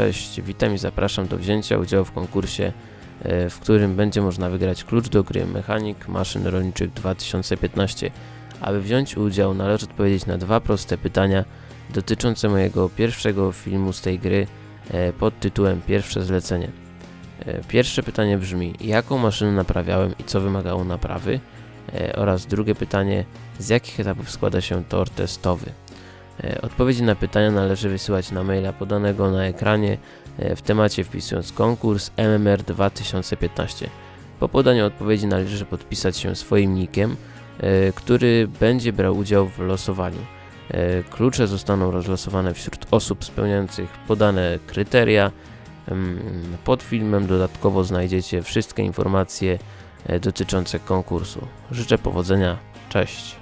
Cześć, witam i zapraszam do wzięcia udziału w konkursie, e, w którym będzie można wygrać klucz do gry Mechanik Maszyn Rolniczych 2015. Aby wziąć udział, należy odpowiedzieć na dwa proste pytania dotyczące mojego pierwszego filmu z tej gry e, pod tytułem Pierwsze zlecenie. E, Pierwsze pytanie brzmi: jaką maszynę naprawiałem i co wymagało naprawy? Oraz drugie pytanie: z jakich etapów składa się tor testowy? E, Odpowiedzi na pytania należy wysyłać na maila podanego na ekranie e, w temacie wpisując konkurs MMR 2015. Po podaniu odpowiedzi należy podpisać się swoim nickiem, e, który będzie brał udział w losowaniu. Klucze zostaną rozlosowane wśród osób spełniających podane kryteria. Pod filmem dodatkowo znajdziecie wszystkie informacje dotyczące konkursu. Życzę powodzenia. Cześć.